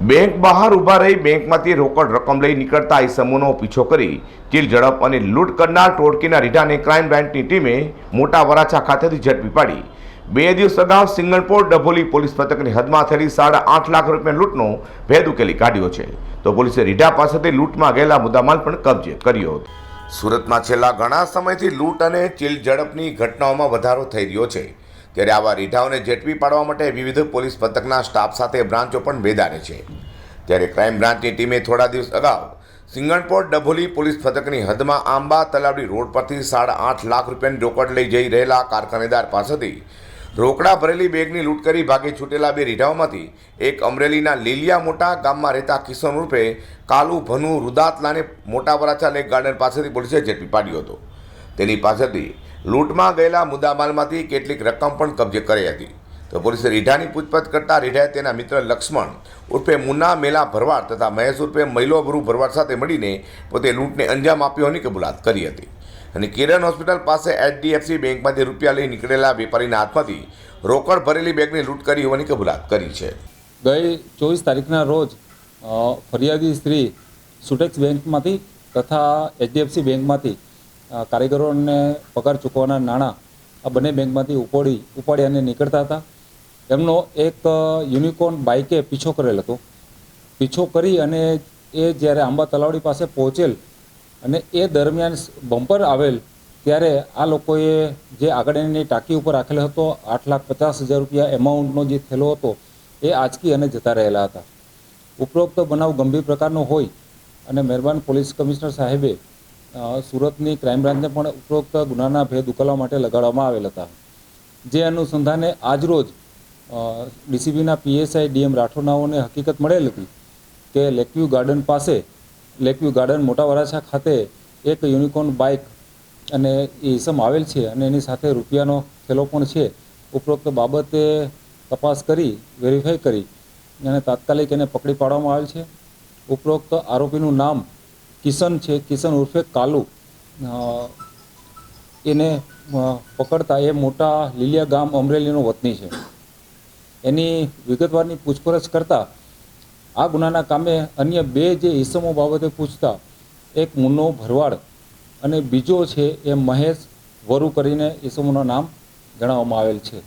Bank બહાર ઊભા રહી બેંકમાંથી રોકડ રકમ લઈ નીકળતા એ સમૂહનો પીછો કરી ચીલ ઝડપ અને લૂંટ કરનાર ટોળકીના રીઢાને ક્રાઇમ બ્રાન્ચની ટીમે મોટા વરાછા ખાતેથી ઝડપી પાડી. બે દિવસ અગાઉ સિંગણપોર ડભોલી પોલીસ મથકની હદમાં થયેલી સાડા આઠ લાખ રૂપિયા લૂંટનો ભેદ ઉકેલી કાઢ્યો છે. તો પોલીસે રીઢા પાસેથી લૂંટમાં ગયેલા મુદ્દામાલ પણ કબજે કર્યો હતો. સુરતમાં છેલ્લા ઘણા સમયથી લૂંટ અને ચીલ ઝડપની ઘટનાઓમાં વધારો થઈ રહ્યો છે. ત્યારે આવા રીઢાઓને ઝેટવી પાડવા માટે વિવિધ પોલીસ પથકના સ્ટાફ સાથે બ્રાન્ચો પણ બેદારે છે. ત્યારે ક્રાઇમ બ્રાન્ચની ટીમે થોડા દિવસ અગાઉ સિંગણપોર ડભોલી પોલીસ પથકની હદમાં આંબા તલાવડી રોડ પરથી સાડા આઠ લાખ રૂપિયાની રોકડ લઈ જઈ રહેલા કારખાનેદાર પાસેથી રોકડા ભરેલી બેગની લૂંટ કરી ભાગે છૂટેલા બે રીઢાઓમાંથી એક અમરેલીના લીલિયા મોટા ગામમાં રહેતા કિશન રૂપે કાલુ ભનુ રુદાતલાને મોટા વરાછા લેક ગાર્ડન પાસેથી પોલીસે ઝડપી પાડ્યો હતો. તેની પાસેથી લૂંટમાં ગયેલા મુદ્દામાલમાંથી કેટલીક રકમ પણ કબજે કરી હતી. તો પોલીસે રીઢાની પૂછપરછ કરતા રીઢાએ તેના મિત્ર લક્ષ્મણ ઉર્ફે મુન્ના મેલા ભરવાડ તથા મહેશ ઉર્ફે મહિલો ભરુ ભરવાડ સાથે મળીને પોતે લૂંટને અંજામ આપ્યો હોવાની કબૂલાત કરી હતી. અને કિરણ હોસ્પિટલ પાસે એચડીએફસી બેંકમાંથી રૂપિયા લઈ નીકળેલા વેપારીના હાથમાંથી રોકડ ભરેલી બેગની લૂંટ કરી હોવાની કબૂલાત કરી છે. ગઈ ચોવીસ તારીખના રોજ ફરિયાદી સ્ત્રી સુટેક્સ બેંકમાંથી તથા એચડીએફસી બેંકમાંથી કારીગરોને પગાર ચૂકવવાના નાણાં આ બંને બેંકમાંથી ઉપાડી ઉપાડી અને નીકળતા હતા. એમનો એક યુનિકોર્ન બાઇકે પીછો કરેલ હતો. પીછો કરી અને એ જ્યારે આંબા તલાવડી પાસે પહોંચેલ અને એ દરમિયાન બમ્પર આવેલ, ત્યારે આ લોકોએ જે આગળની ટાંકી ઉપર રાખેલો હતો, આઠ લાખ પચાસ હજાર રૂપિયા એમાઉન્ટનો જે થયેલો હતો, એ આંચકી અને જતા રહેલા હતા. ઉપરોક્ત બનાવ ગંભીર પ્રકારનો હોય અને મહેરબાન પોલીસ કમિશનર સાહેબે સુરતની ક્રાઇમ બ્રાન્ચને પણ ઉપરોક્ત ગુનાના ભેદ ઉકેલવા માટે લગાડવામાં આવેલ હતા. જે અનુસંધાને આજરોજ ડીસીબીના પીએસઆઈ ડીએમ રાઠોડનાઓને હકીકત મળેલ હતી કે લેકવ્યુ ગાર્ડન પાસે લેકવ્યુ ગાર્ડન મોટા વરાછા ખાતે એક યુનિકોર્ન બાઇક અને ઈસમ આવેલ છે અને એની સાથે રૂપિયાનો થેલો પણ છે. ઉપરોક્ત બાબતે તપાસ કરી, વેરીફાઈ કરી અને તાત્કાલિક એને પકડી પાડવામાં આવેલ છે. ઉપરોક્ત આરોપીનું નામ કિશન છે, કિશન ઉર્ફે કાલુ. એને પકડતા એ મોટા લીલિયા ગામ અમરેલીનો વતની છે. એની વિગતવારની પૂછપરછ કરતાં આ ગુનાના કામે અન્ય બે જે ઈસમો બાબતે પૂછતા, એક મુન્નો ભરવાડ અને બીજો છે એ મહેશ વરુ કરીને ઈસમોના નામ જણાવવામાં આવેલ છે.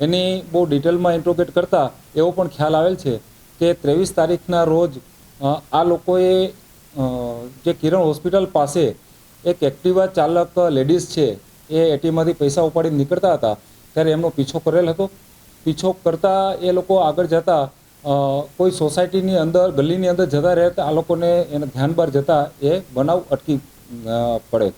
એની બહુ ડિટેલમાં ઇન્ટ્રોગેટ કરતાં એવો પણ ખ્યાલ આવેલ છે કે ત્રેવીસ તારીખના રોજ આ લોકોએ જે કિરણ હોસ્પિટલ પાસે એક એક્ટિવા ચાલક લેડીઝ છે, એ એટીએમમાંથી પૈસા ઉપાડી નીકળતા હતા, ત્યારે એમનો પીછો કરેલ હતો. પીછો કરતાં એ લોકો આગળ જતા કોઈ સોસાયટીની અંદર, ગલીની અંદર જતા રહેતા આ લોકોને એને ધ્યાન બહાર જતા એ બનાવ અટકી પડે.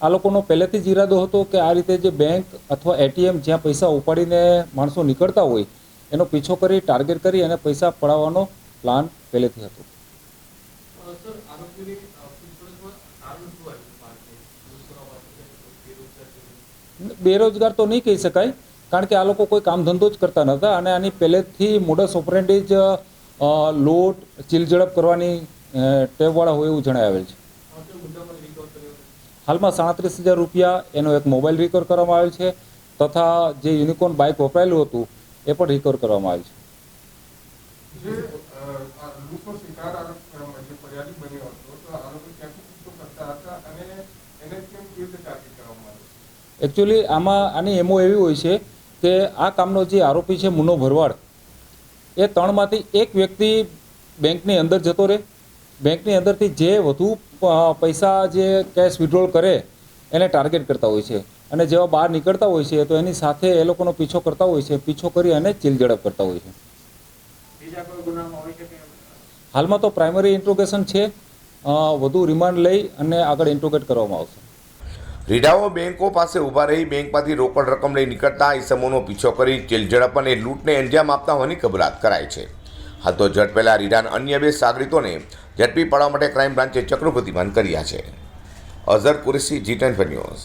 આ લોકોનો પહેલેથી જ ઈરાદો હતો કે આ રીતે જે બેંક અથવા એટીએમ જ્યાં પૈસા ઉપાડીને માણસો નીકળતા હોય, એનો પીછો કરી, ટાર્ગેટ કરી અને પૈસા પડાવવાનો પ્લાન પહેલેથી હતો. કારણ શું પાછળ બેરોજગાર છે બેરોજગાર તો નહીં કહી શકાય કારણ કે આ લોકો કોઈ કામ ધંધો જ કરતા નહોતા અને આની પહેલેથી મોડસ ઓપરેન્ડી જ લોટ ચીલઝડપ કરવાની ટેવવાળા હોય એવું જણાવેલ છે. હાલમાં સાડત્રીસ હજાર રૂપિયા એનો એક મોબાઈલ રિકવર કરવામાં આવેલ છે તથા જે યુનિકોર્ન બાઇક વપરાયેલું હતું એ પણ રિકવર કરવામાં આવ્યું છે જે અ, આ લૂંટનો શિકાર આરોપ અ, જે ફરિયાદી બન્યો હતો તો આરોપી ક્યાંથી પીછો કરતા હતા અને એને કેમ કેવી રીતે ટાર્ગેટ કરવામાં આવ્યું એકચ્યુઅલી આમાં આની એમો એવી હોય છે કે આ કામનો જે આરોપી છે મુનો ભરવાડ એ ત્રણમાંથી એક વ્યક્તિ બેંકની અંદર જતો રહે. બેંકની અંદરથી જે વધુ પૈસા જે કેશ વિડ્રોલ કરે એને ટાર્ગેટ કરતા હોય છે. અને જેવા બહાર નીકળતા હોય છે તો એની સાથે એ લોકોનો પીછો કરતા હોય છે. પીછો કરી અને ચીલ ઝડપ કરતા હોય છે. હાલમાં તો પ્રાઇમરી ઇન્ટ્રોગેશન છે. વધુ રિમાન્ડ લઈ અને આગળ ઇન્ટ્રોગેટ કરવામાં આવશે. રીઢાઓ બેંકો પાસે ઊભા રહી બેંકમાંથી રોકડ રકમ લઈ નીકળતા ઈસમોનો પીછો કરી ઝડપ અને લૂંટને અંજામ આપતા હોવાની કબૂલાત કરાય છે. તો ઝડપેલા રીઢાના અન્ય બે સાગરીતોને ઝડપી પાડવા માટે ક્રાઇમ બ્રાન્ચે ચક્રો ગતિમાન કર્યા છે. Azhar Qureshi, G ten news.